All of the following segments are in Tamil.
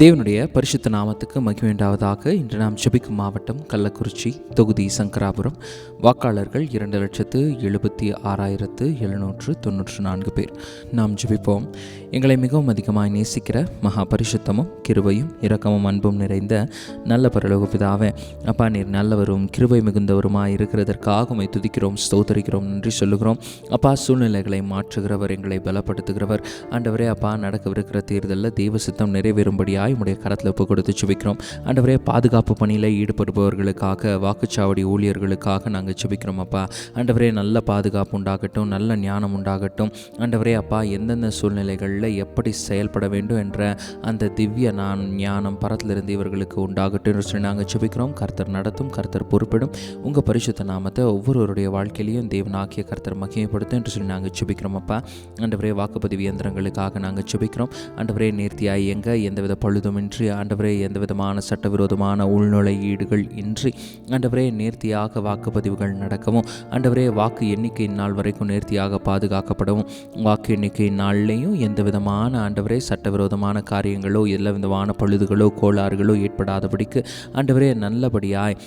தேவனுடைய பரிசுத்த நாமத்துக்கு மகிழ்வுண்டாவதாக இன்று நாம் ஜெபிக்கும் மாவட்டம் கள்ளக்குறிச்சி தொகுதி சங்கராபுரம். வாக்காளர்கள் இரண்டு லட்சத்து எழுபத்தி ஆறாயிரத்து எழுநூற்று தொன்னூற்று நான்கு பேர். நாம் ஜெபிப்போம். எங்களை மிகவும் அதிகமாக நேசிக்கிற மகா பரிசுத்தமும் கிருபையும் இரக்கமும் அன்பும் நிறைந்த நல்ல பரலோக பிதாவே அப்பா நீர் நல்லவரும் கிருபை மிகுந்தவருமாய் இருக்கிறதற்காக உம்மை துதிக்கிறோம் ஸ்தோத்தரிக்கிறோம் நன்றி சொல்லுகிறோம். அப்பா சூழ்நிலைகளை மாற்றுகிறவர் எங்களை பலப்படுத்துகிறவர். ஆண்டவரே அப்பா நடக்கவிருக்கிற தேர்தலில் தெய்வ சித்தம் நிறைவேறும்படியாய் உடைய கரத்தில் ஒப்பு கொடுத்து சுபிக்கிறோம். ஆண்டவரே பாதுகாப்பு பணியில் ஈடுபடுபவர்களுக்காக வாக்குச்சாவடி ஊழியர்களுக்காக நாங்கள் சுபிக்கிறோம் அப்பா. ஆண்டவரே நல்ல பாதுகாப்பு உண்டாகட்டும் நல்ல ஞானம் உண்டாகட்டும். ஆண்டவரே அப்பா எந்தெந்த சூழ்நிலைகளில் எப்படி செயல்பட வேண்டும் என்ற அந்த திவ்ய நான் ஞானம் பரத்திலிருந்து இவர்களுக்கு உண்டாகட்டும் என்று சொல்லி நாங்கள் சுபிக்கிறோம். கர்த்தர் நடத்தும் கர்த்தர் பொறுப்பிடும். உங்கள் பரிசுத்த நாமத்தை ஒவ்வொருவருடைய வாழ்க்கையிலையும் தேவனாக்கிய கர்த்தர் மகிமைப்படுத்தும் என்று சொல்லி நாங்கள் சுபிக்கிறோம் அப்பா. ஆண்டவரே வாக்குப்பதிவு இயந்திரங்களுக்காக நாங்கள் சுபிக்கிறோம். ஆண்டவரே நேர்த்தியாக எங்கே எந்தவித பழுதுமின்றி ஆண்டவரே எந்த விதமான சட்டவிரோதமான உள்நுழையீடுகள் இன்றி ஆண்டவரே நேர்த்தியாக வாக்குப்பதிவுகள் நடக்கவும் ஆண்டவரே வாக்கு எண்ணிக்கை நாள் வரைக்கும் நேர்த்தியாக பாதுகாக்கப்படவும் வாக்கு எண்ணிக்கை நாள்லேயும் எந்த விதமான ஆண்டவரே சட்டவிரோதமான காரியங்களோ எல்லா விதமான பழுதுகளோ கோளாறுகளோ ஏற்படாதபடிக்கு ஆண்டவரே நல்லபடியாய்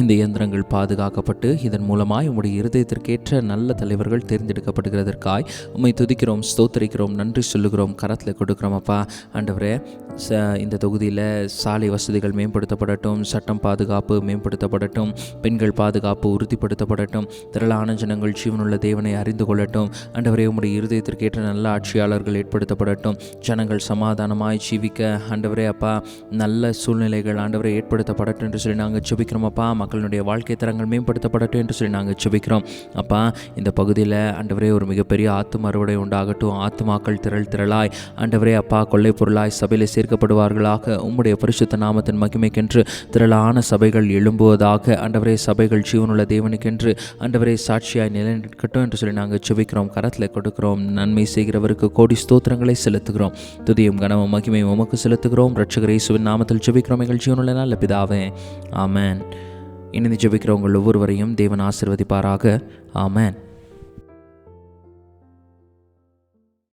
இந்த இயந்திரங்கள் பாதுகாக்கப்பட்டு இதன் மூலமாய் உம்முடைய இருதயத்திற்கேற்ற நல்ல தலைவர்கள் தேர்ந்தெடுக்கப்படுகிறதற்காய் உம்மை துதிக்கிறோம் ஸ்தோத்தரிக்கிறோம் நன்றி சொல்லுகிறோம் கரத்தில் கொடுக்குறோம் அப்பா. ஆண்டவரே ச இந்த தொகுதியில் சாலை வசதிகள் மேம்படுத்தப்படட்டும் சட்டம் பாதுகாப்பு மேம்படுத்தப்படட்டும் பெண்கள் பாதுகாப்பு உறுதிப்படுத்தப்படட்டும் திரளான ஜனங்கள் ஜீவனுள்ள தேவனை அறிந்து கொள்ளட்டும். ஆண்டவரே உம்முடைய இருதயத்திற்கேற்ற நல்ல ஆட்சியாளர்கள் ஏற்படுத்தப்படட்டும். ஜனங்கள் சமாதானமாய் ஜீவிக்க ஆண்டவரே அப்பா. நல்ல சூழ்நிலைகள் ஆண்டவரை ஏற்படுத்தப்படட்டும் என்று சொல்லி நாங்கள் ஜெபிக்கிறோம் அப்பா. மக்களுடைய வாழ்க்கை தரங்கள் மேம்படுத்தப்படட்டும் என்று சொல்லி நாங்கள் ஜெபிக்கிறோம். அப்பா இந்த பகுதியில் ஆண்டவரே ஒரு மிகப்பெரிய ஆத்தும அறுவடை உண்டாகட்டும். ஆத்துமாக்கள் திரள் திரளாய். ஆண்டவரே அப்பா கொள்ளை பொருளாய் சபையில் சேர்க்கப்படுவார்களாக. உம்முடைய பரிசுத்த நாமத்தின் மகிமைக்கென்று திரளான சபைகள் எழும்புவதாக. ஆண்டவரே சபைகள் ஜீவனுள்ள தேவனுக்கென்று ஆண்டவரே சாட்சியாய் நிலைநிற்கட்டும் என்று சொல்லி நாங்கள் ஜெபிக்கிறோம். கரத்தில் கொடுக்கிறோம். நன்மை செய்கிறவருக்கு கோடி ஸ்தோத்திரங்களை செலுத்துகிறோம். துதியும் கனமும் மகிமையும் உமக்கு செலுத்துகிறோம். ரட்சகரேசுவின் நாமத்தில் ஜெபிக்கிறோம். எங்கள் ஜீவனுள்ள நல்ல பிதாவே. ஆமேன். இணைந்து ஜெபிக்கிறவங்கள் ஒவ்வொருவரையும் தேவன் ஆசிர்வதிப்பாராக. ஆமேன்.